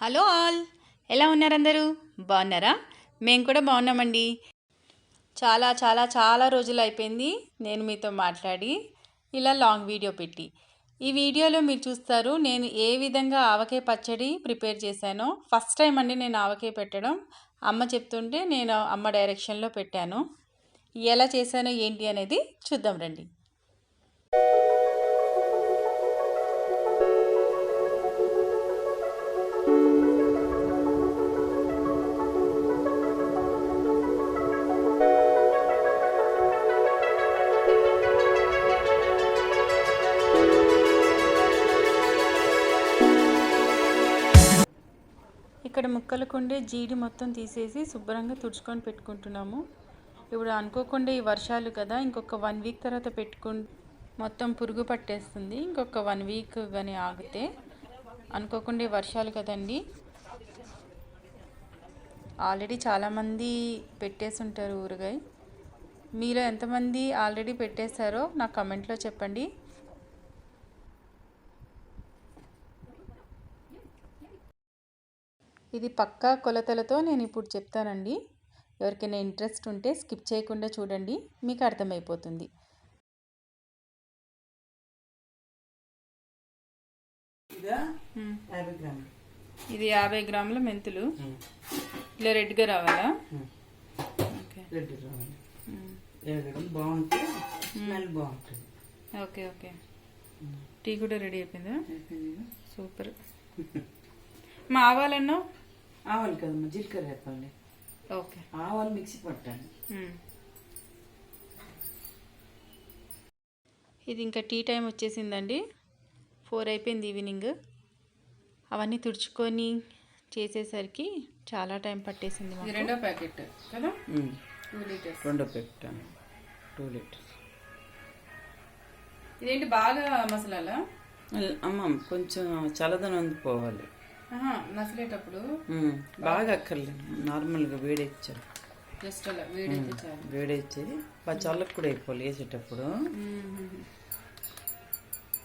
Hello all. ఎలా ఉన్నారు అందరూ బాగున్నారా? మేము కూడా బాగున్నామండి. చాలా చాలా చాలా రోజులు అయిపోయింది నేను మీతో మాట్లాడి ఇలా లాంగ్ వీడియో పెట్టి. ఈ వీడియోలో మీరు చూస్తారు నేను ఏ విధంగా ఆవకాయ పచ్చడి ప్రిపేర్ చేశానో. ఫస్ట్ టైం అండి నేను ఆవకాయ పెట్టడం. అమ్మ చెప్తుంటే నేను అమ్మ డైరెక్షన్లో పెట్టాను. ఎలా చేశానో ఏంటి అనేది చూద్దాం రండి. ఇక్కడ ముక్కలు కొండే జీడి మొత్తం తీసేసి శుభ్రంగా తుడుచుకొని పెట్టుకుంటున్నాము. ఇప్పుడు అనుకోకుండా ఈ వర్షాలు కదా ఇంకొక వన్ వీక్ తర్వాత పెట్టుకు మొత్తం పురుగు పట్టేస్తుంది. ఇంకొక వన్ వీక్ కానీ ఆగితే అనుకోకుండా వర్షాలు కదండి. ఆల్రెడీ చాలామంది పెట్టేసి ఉంటారు ఊరగాయ. మీలో ఎంతమంది ఆల్రెడీ పెట్టేశారో నాకు కమెంట్లో చెప్పండి. ఇది పక్కా కొలతలతో నేను ఇప్పుడు చెప్తానండి. ఎవరికైనా ఇంట్రెస్ట్ ఉంటే స్కిప్ చేయకుండా చూడండి మీకు అర్థమైపోతుంది. ఇదా? యాభై గ్రాములు. మెంతులు. ఇలా రెడ్గా రావాలా? ఓకే. ఓకే టీ కూడా రెడీ అయిపోయిందా? సూపర్. మా ఆవాలన్నో? ఆవాలి కదమ్మా జీలకర్ర వేపాలి. ఓకే. ఆవాలు మిక్సీ పట్టాలి. ఇది ఇంకా టీ టైం వచ్చేసిందండి. ఫోర్ అయిపోయింది ఈవినింగ్. అవన్నీ తుడుచుకొని చేసేసరికి చాలా టైం పట్టేసింది. రెండో ప్యాకెట్ కదా. టూ లీటర్స్ రెండో పెట్టాను టూ లీటర్స్ ఇదేంటి బాగా మసాలాలా? అమ్మ కొంచెం చల్లదనం పోవాలి. మసలేటప్పుడు. బాగా అక్కర్లేదు నార్మల్గా వేడెచ్చారు జస్ట్ అలా వేడైతే బాగా చల్లకు కూడా అయిపోవాలి వేసేటప్పుడు.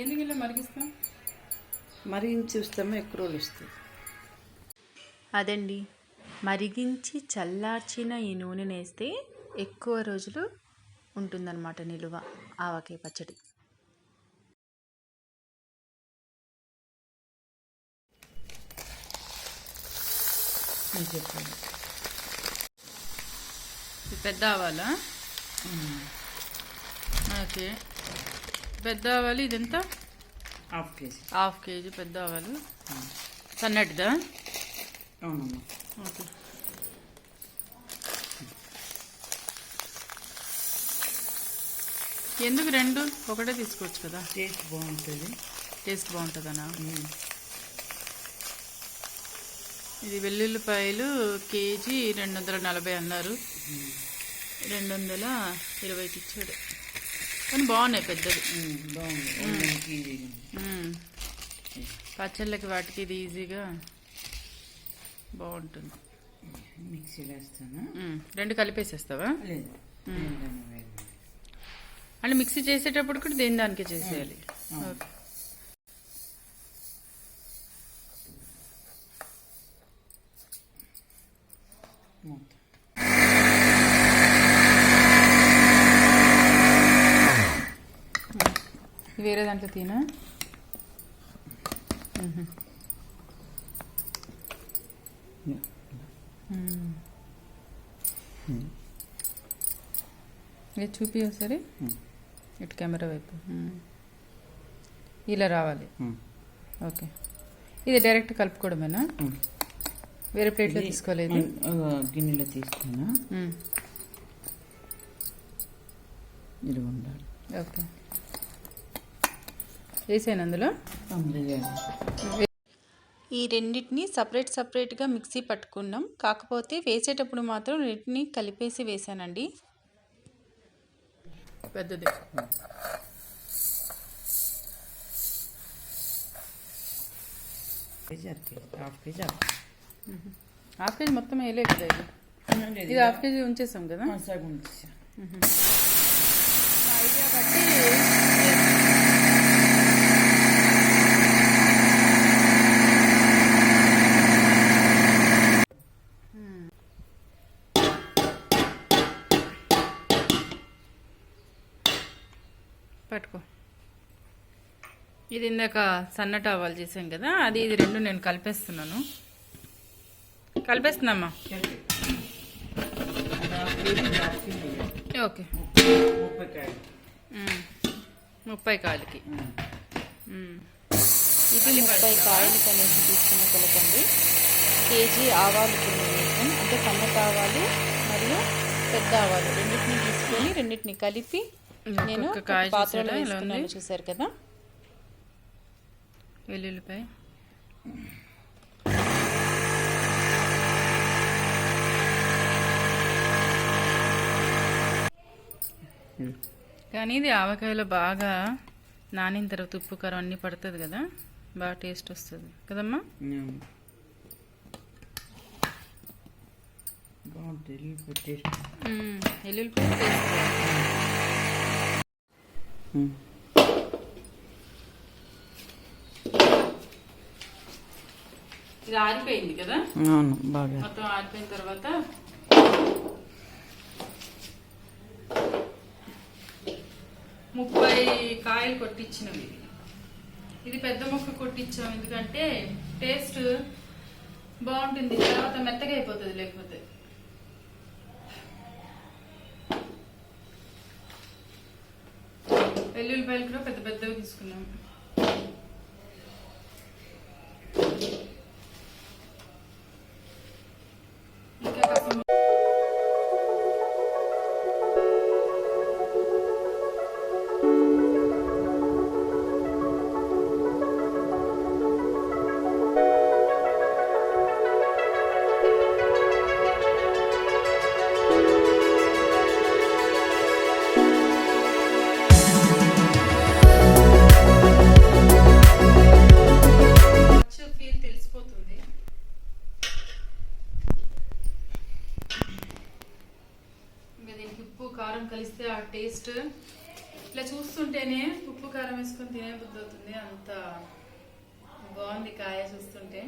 ఎందుకు ఇలా మరిగిస్తాం? మరిగించి చూస్తామో ఎక్కువ రోజులు వస్తుంది అదండి. మరిగించి చల్లార్చిన ఈ నూనె వేస్తే ఎక్కువ రోజులు ఉంటుందన్నమాట నిలువ ఆవకాయ పచ్చడి. చెప్పాను ఇది పెద్ద ఆవాలా? ఓకే. పెద్ద ఆవాలు ఇదెంత? Half KG. హాఫ్ కేజీ పెద్ద ఆవాలు. సన్నటిదా? అవునమ్మా. ఓకే. ఎందుకు రెండు? ఒకటే తీసుకోవచ్చు కదా. టేస్ట్ బాగుంటుంది. టేస్ట్ బాగుంటుందనా? ఇది వెల్లుల్లిపాయలు కేజీ రెండు వందల నలభై అన్నారు రెండు వందల ఇరవైకి ఇచ్చాడు కానీ బాగున్నాయి పెద్దది. పచ్చళ్ళకి వాటికి ఇది ఈజీగా బాగుంటుంది. మిక్సీలో వేస్తాను. రెండు కలిపేసేస్తావా? లేదు. అంటే మిక్సీ చేసేటప్పుడు కూడా దేని దానికే చేసేయాలి. ఓకే. మూత వేరే దాంట్లో తినా. ఇది చూపి ఒకసారి. ఇటు కెమెరా వైపు. ఇలా రావాలి. ఓకే. ఇది డైరెక్ట్ కలుపుకోవడమేనా. వేరే ప్లేట్లో తీసుకోలేదు. గిన్నెలో తీసుకున్నా. ఇది ఉండాలి. ఓకే. వేసాను అందులో. ఈ రెండింటిని సపరేట్ సపరేట్గా మిక్సీ పట్టుకున్నాం. కాకపోతే వేసేటప్పుడు మాత్రం రెండింటిని కలిపేసి వేసానండి. పెద్దది. KG half KG half KG మొత్తం వేయలేదు కదా ఇది. ఇది హాఫ్ కేజీ ఉంచేసాం కదా. సగం ఐడియా బట్టి పట్టుకో. ఇది ఇందాక సన్నటావాలు చేసాం కదా అది ఇది రెండు నేను కలిపేస్తున్నాను. కలిపేస్తున్నామ్మా ఓకే ముప్పై కాయలకి. ఇది ముప్పై కాయలు అనేసి తీసుకున్న కొలకండి కేజీ ఆవాలు వేసాం అంటే సన్నటి ఆవాలు మరియు పెద్ద ఆవాలు రెండింటిని తీసుకొని రెండింటిని కలిపి నేను పాత్రలో వేసుకున్నాను చూసారు కదా వెల్లుల్లిపాయ కానీ ఇది ఆవకాయలో బాగా నానిన తర్వాత ఉప్పు కారం అన్నీ పడుతుంది కదా బాగా టేస్ట్ వస్తుంది. కదమ్మా. వెల్లుల్లిపాయ టేస్ట్ ఇది ఆరిపోయింది కదా? అవును బాగా. మొత్తం ఆరిపోయిన తర్వాత ముప్పై కాయలు కొట్టించినవి. ఇది. ఇది పెద్ద ముక్క కొట్టించాం. ఎందుకంటే టేస్ట్ బాగుంటుంది. తర్వాత మెత్తగా అయిపోతుంది లేకపోతే. వెల్లుల్లిపాయలు కూడా పెద్ద పెద్దవి తీసుకున్నాం. తినే బుద్ధి అవుతుంది. అంత బాగుంది కాయ చూస్తుంటే.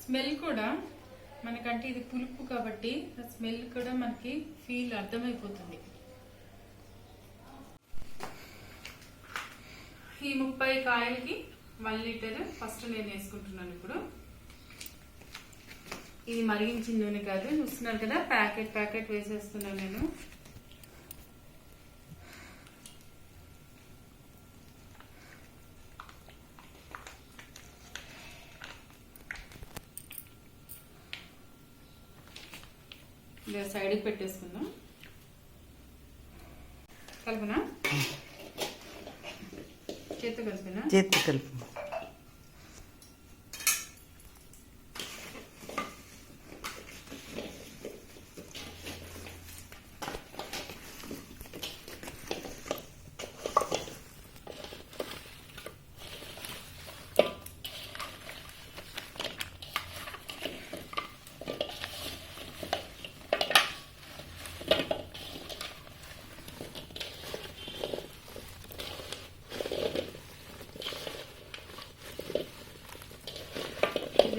స్మెల్ కూడా మనకంటే ఇది పులుపు కాబట్టి ఆ స్మెల్ కూడా మనకి ఫీల్ అర్థమైపోతుంది. ఈ ముప్పై కాయలకి వన్ లీటర్ ఫస్ట్ నేను వేసుకుంటున్నాను ఇప్పుడు. ఇది మరిగించిన నూనె కాదు. చూస్తున్నారు కదా ప్యాకెట్ ప్యాకెట్ వేసేస్తున్నాను నేను. ఇలా సైడ్కి పెట్టేసుకుందాం. కలుపునా? చేత్తో కలిపినా? చేతి కలుపు.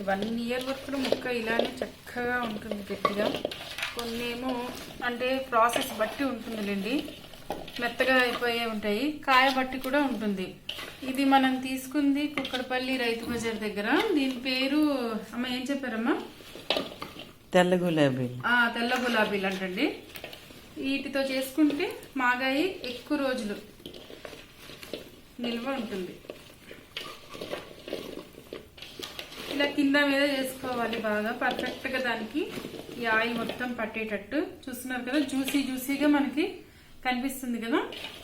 ఇది వన్ ఇయర్ వరకు ముక్క ఇలానే చక్కగా ఉంటుంది గట్టిగా. కొన్ని ఏమో అంటే ప్రాసెస్ బట్టి ఉంటుందిలేండి. మెత్తగా అయిపోయే ఉంటాయి. కాయ బట్టి కూడా ఉంటుంది. ఇది మనం తీసుకుంది కుక్కడపల్లి రైతు బజార్ దగ్గర. దీని పేరు అమ్మ ఏం చెప్పారమ్మా? తెల్ల గులాబీలు. ఆ, తెల్ల గులాబీలు అంటండి. వీటితో చేసుకుంటే మాగాయి ఎక్కువ రోజులు నిల్వ ఉంటుంది. ఇలా కింద మీద చేసుకోవాలి బాగా. పర్ఫెక్ట్గా దానికి ఈ ఆయిల్ మొత్తం పట్టేటట్టు. చూస్తున్నారు కదా జ్యూసీ జ్యూసీగా మనకి కనిపిస్తుంది కదా.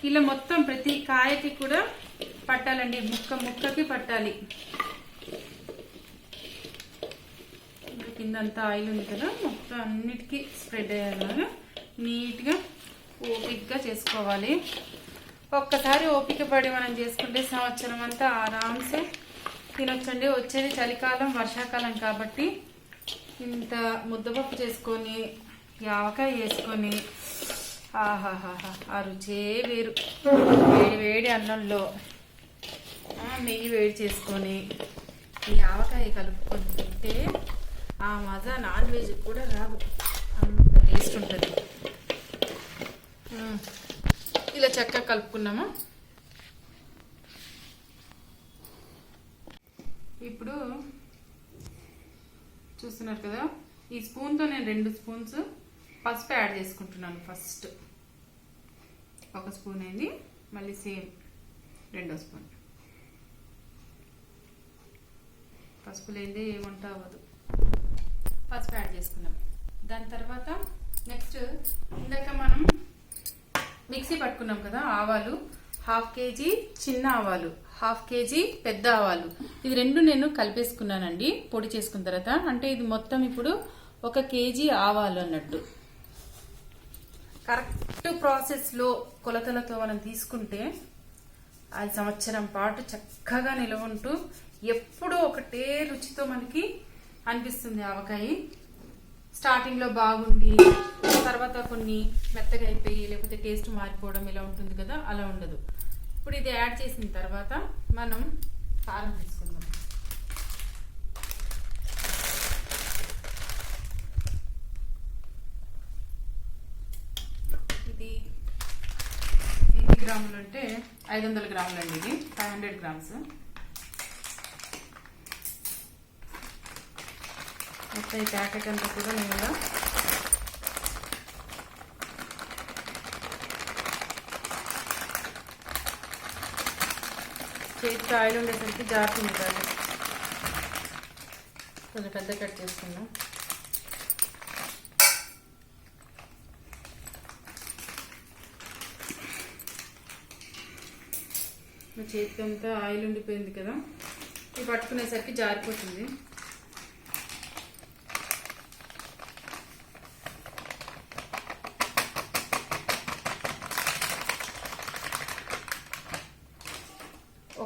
ఇలా మొత్తం ప్రతి కాయకి కూడా పట్టాలండి. ముక్క ముక్కకి పట్టాలి. కింద అంతా ఆయిల్ ఉంది కదా మొత్తం అన్నిటికీ స్ప్రెడ్ అయ్యేలాగా నీట్గా ఓపిక్గా చేసుకోవాలి. ఒక్కసారి ఓపిక పడి మనం చేసుకుంటే సంవత్సరం అంతా ఆరామ్సే తినొచ్చండి. వచ్చేది చలికాలం వర్షాకాలం కాబట్టి ఇంత ముద్దపప్పు చేసుకొని యావకాయ వేసుకొని ఆహాహాహా ఆ రుచే వేరు. వేడి వేడి అన్నంలో నెయ్యి వేడి చేసుకొని ఈ ఆవకాయ కలుపుకొని తింటే ఆ మజా నాన్ వెజ్ కూడా రాదు. అంత టేస్ట్ ఉంటుంది. ఇలా చక్కగా కలుపుకున్నామా? ఇప్పుడు చూస్తున్నారు కదా ఈ స్పూన్తో నేను రెండు స్పూన్స్ పసుపు యాడ్ చేసుకుంటున్నాను ఫస్ట్. ఒక స్పూన్ అయింది మళ్ళీ సేమ్ రెండో స్పూన్. పసుపు లేనిదే ఏమంట అవ్వదు. పసుపు యాడ్ చేసుకున్నాం దాని తర్వాత నెక్స్ట్ ఇందాక మనం మిక్సీ పట్టుకున్నాం కదా ఆవాలు. హాఫ్ కేజీ చిన్న ఆవాలు హాఫ్ కేజీ పెద్ద ఆవాలు. ఇది రెండు నేను కలిపేసుకున్నానండి పొడి చేసుకున్న తర్వాత. అంటే ఇది మొత్తం ఇప్పుడు ఒక కేజీ ఆవాలు అన్నట్టు. కరెక్ట్ ప్రాసెస్లో కొలతలతో మనం తీసుకుంటే అది సంవత్సరం పాటు చక్కగా నిలవంటూ ఎప్పుడూ ఒకటే రుచితో మనకి అనిపిస్తుంది ఆవకాయ. స్టార్టింగ్లో బాగుండి తర్వాత కొన్ని మెత్తగా అయిపోయి లేకపోతే టేస్ట్ మారిపోవడం ఇలా ఉంటుంది కదా అలా ఉండదు. ఇప్పుడు ఇది యాడ్ చేసిన తర్వాత మనం కారం తీసుకుందాం. ఇది ఎన్ని గ్రాములు అంటే ఐదు వందల గ్రాములు అండి ఇది. Five hundred grams. మొత్తం ఈ ప్యాకెట్ అంతా కూడా నేను చేతికి ఆయిల్ ఉండేసరికి జారుతుంది కాదు కొంచెం పెద్ద కట్ చేసుకుందాం. మా చేతికి అంతా ఆయిల్ ఉండిపోయింది కదా ఇది పట్టుకునేసరికి జారిపోతుంది.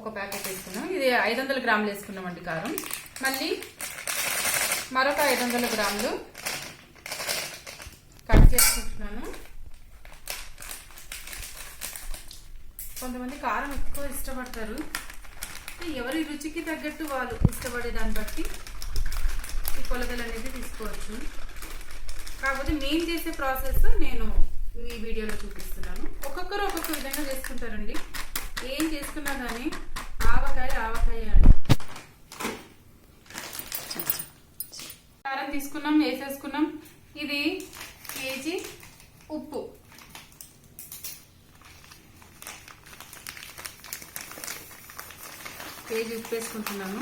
ఒక ప్యాకెట్ వేసుకున్నాం ఇది ఐదు వందల గ్రాములు వేసుకున్నామండి కారం. మళ్ళీ మరొక ఐదు వందల గ్రాములు కట్ చేసుకుంటున్నాను. కొంతమంది కారం ఎక్కువ ఇష్టపడతారు. ఎవరి రుచికి తగ్గట్టు వాళ్ళు ఇష్టపడే దాన్ని బట్టి ఈ కొలతలు అనేది తీసుకోవచ్చు. కాకపోతే నేను చేసే ప్రాసెస్ నేను మీ వీడియోలో చూపిస్తున్నాను. ఒక్కొక్కరు ఒక్కొక్క విధంగా చేసుకుంటారండి. ఏం చేసుకున్నా కానీ ఆవకాయ ఆవకాయ కారం తీసుకున్నాం వేసేసుకున్నాం. ఇది కేజీ ఉప్పు. కేజీ ఉప్పు వేసుకుంటున్నాను.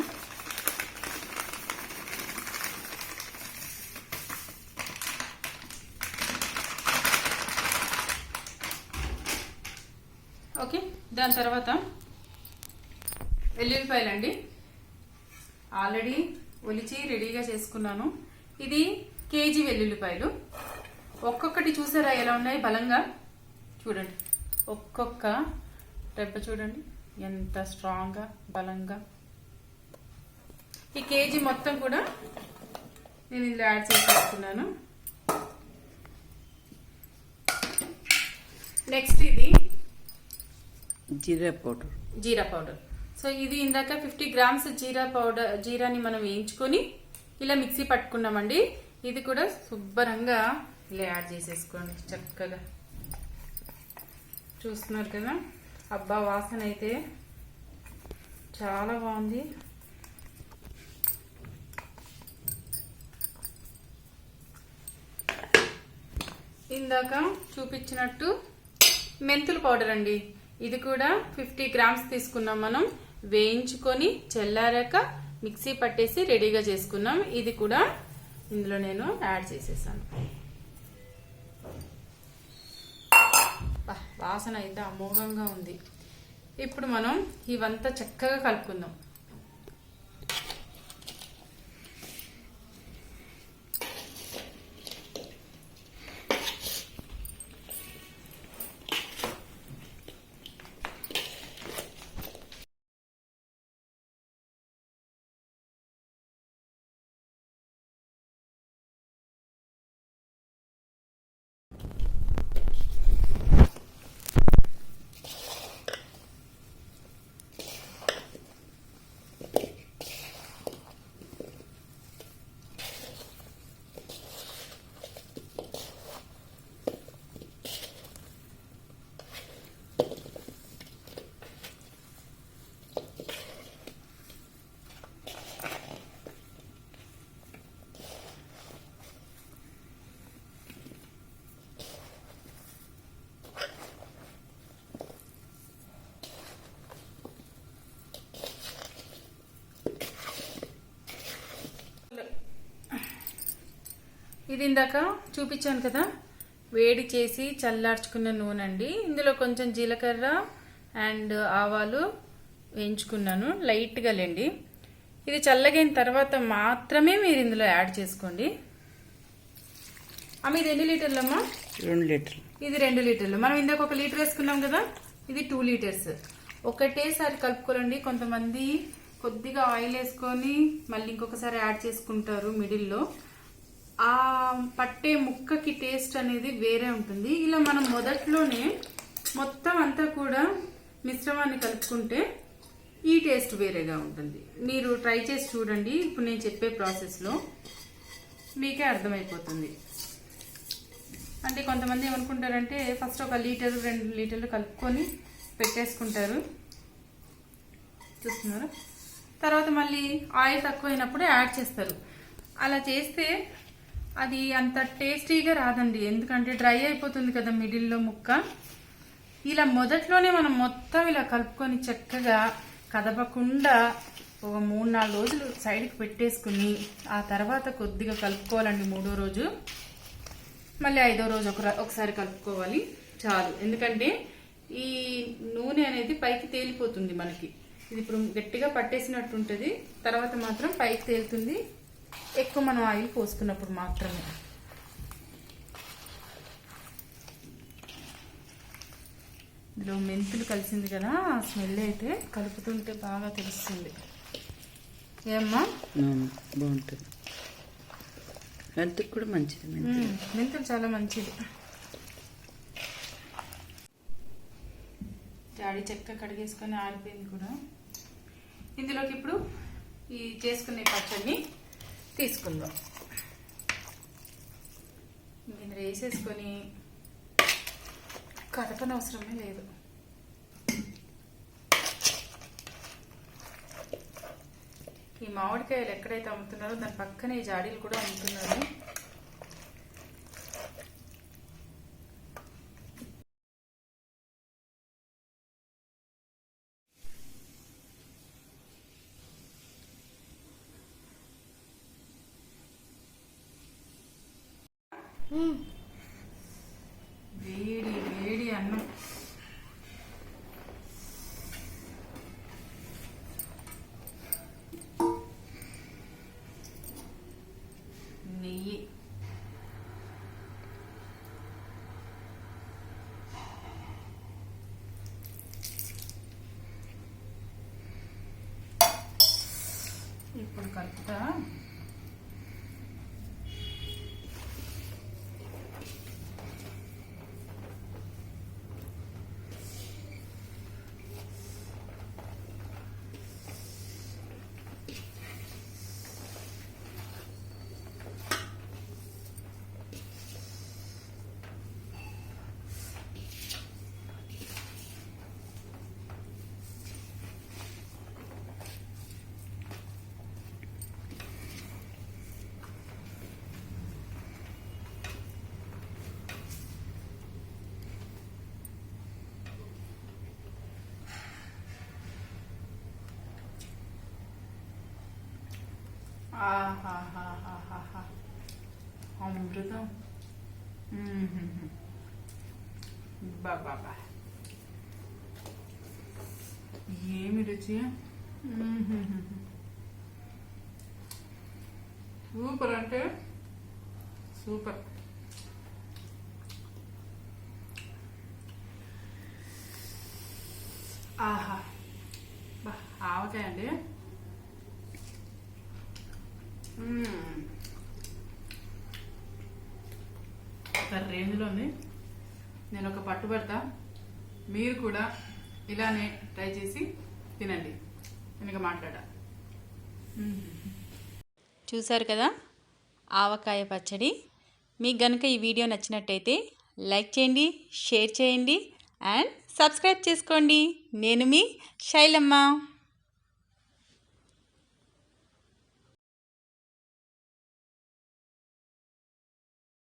ఓకే దాని తర్వాత వెల్లుల్లిపాయలండి. ఆల్రెడీ ఒలిచి రెడీగా చేసుకున్నాను. ఇది కేజీ వెల్లుల్లిపాయలు. ఒక్కొక్కటి చూసారా ఎలా ఉన్నాయి? బలంగా. చూడండి. ఒక్కొక్క రెబ్బ చూడండి. ఎంత స్ట్రాంగ్గా బలంగా. ఈ కేజీ మొత్తం కూడా నేను ఇందులో యాడ్ చేసేసుకున్నాను నెక్స్ట్ ఇది jeera powder. Jeera powder. So ఇది ఇందాక ఫిఫ్టీ గ్రామ్స్ జీరా పౌడర్ జీరాని మనం వేయించుకొని ఇలా మిక్సీ పట్టుకున్నామండి. ఇది కూడా శుభ్రంగా ఇలా యాడ్ చేసేసుకోండి చక్కగా. చూస్తున్నారు కదా? అబ్బా వాసన అయితే చాలా బాగుంది. ఇందాక చూపించినట్టు మెంతులు పౌడర్ అండి. ఇది కూడా ఫిఫ్టీ గ్రామ్స్ తీసుకున్నాం మనం. వేయించుకొని చల్లారాక మిక్సీ పట్టేసి రెడీగా చేసుకున్నాం. ఇది కూడా ఇందులో నేను యాడ్ చేసేసాను. వాసన అయితే అమోఘంగా ఉంది. ఇప్పుడు మనం ఇవంతా చక్కగా కలుపుకుందాం. ఇది ఇందాక చూపించాను కదా. వేడి చేసి చల్లార్చుకున్న నూనె అండి ఇందులో కొంచెం జీలకర్ర అండ్ ఆవాలు వేయించుకున్నాను. లైట్గా లేండి. ఇది చల్లగైన తర్వాత మాత్రమే మీరు ఇందులో యాడ్ చేసుకోండి. అమ్మ ఇది ఎన్ని లీటర్లమ్మా? రెండు లీటర్లు. ఇది రెండు లీటర్లు. మనం ఇందాక ఒక లీటర్ వేసుకున్నాం కదా ఇది టూ లీటర్స్. ఒకటేసారి కలుపుకోరండి కొంతమంది కొద్దిగా ఆయిల్ వేసుకొని మళ్ళీ ఇంకొకసారి యాడ్ చేసుకుంటారు మిడిల్లో. ఆ పట్టే ముక్కకి టేస్ట్ అనేది వేరే ఉంటుంది. ఇలా మనం మొదట్లోనే మొత్తం అంతా కూడా మిశ్రమాన్ని కలుపుకుంటే ఈ టేస్ట్ వేరేగా ఉంటుంది. మీరు ట్రై చేసి చూడండి. ఇప్పుడు నేను చెప్పే ప్రాసెస్లో మీకే అర్థమైపోతుంది. అంటే కొంతమంది ఏమనుకుంటారంటే ఫస్ట్ ఒక లీటర్ రెండు లీటర్లు కలుపుకొని పెట్టేసుకుంటారు. చూస్తున్నారు? తర్వాత మళ్ళీ ఆయిల్ తక్కువైనప్పుడు యాడ్ చేస్తారు. అలా చేస్తే అది అంత టేస్టీగా రాదండి. ఎందుకంటే డ్రై అయిపోతుంది కదా మిడిల్లో ముక్క. ఇలా మొదట్లోనే మనం మొత్తం ఇలా కలుపుకొని చక్కగా కదపకుండా ఒక మూడు నాలుగు రోజులు సైడ్కి పెట్టేసుకుని ఆ తర్వాత కొద్దిగా కలుపుకోవాలండి మూడో రోజు. మళ్ళీ ఐదో రోజు ఒక ఒకసారి కలుపుకోవాలి. చాలు. ఎందుకంటే ఈ నూనె అనేది పైకి తేలిపోతుంది మనకి. ఇది ఇప్పుడు గట్టిగా పట్టేసినట్టు ఉంటుంది తర్వాత మాత్రం పైకి తేలుతుంది. ఎక్కువ మనం ఆయిల్ పోసుకున్నప్పుడు మాత్రమే. ఇందులో మెంతులు కలిసింది కదా ఆ స్మెల్ అయితే కలుపుతుంటే బాగా తెలుస్తుంది. ఏమ్మా? బాగుంటుంది. హెల్త్కి కూడా మంచిది. మెంతులు. చాలా మంచిది. జాడి చెక్క కడిగేసుకొని ఆరిపోయింది కూడా. ఇందులోకి ఇప్పుడు ఈ చేసుకునే పచ్చడిని తీసుకుందాం. దీన్ని వేసేసుకొని కదపనవసరమే లేదు. ఈ మామిడికాయలు ఎక్కడైతే అమ్ముతున్నారో దాని పక్కనే ఈ జాడీలు కూడా అమ్ముతున్నారు వేడి వేడి అన్నం. నెయ్యి. ఇప్పుడు కలుపుతా. అమృతం మ్మ్. బాబా ఏమి రుచి మ్మ్. సూపర్ అంటే సూపర్ ఆహా బా ఆవకాయ అండి మ్మ్. రేంజ్లో ఉంది నేను ఒక పట్టు పెడతా. మీరు కూడా ఇలానే ట్రై చేసి తినండి. వెనుక మాట్లాడా చూశారు కదా? ఆవకాయ పచ్చడి. మీకు గనుక ఈ వీడియో నచ్చినట్టయితే లైక్ చేయండి షేర్ చేయండి అండ్ సబ్స్క్రైబ్ చేసుకోండి. నేను మీ శైలమ్మ.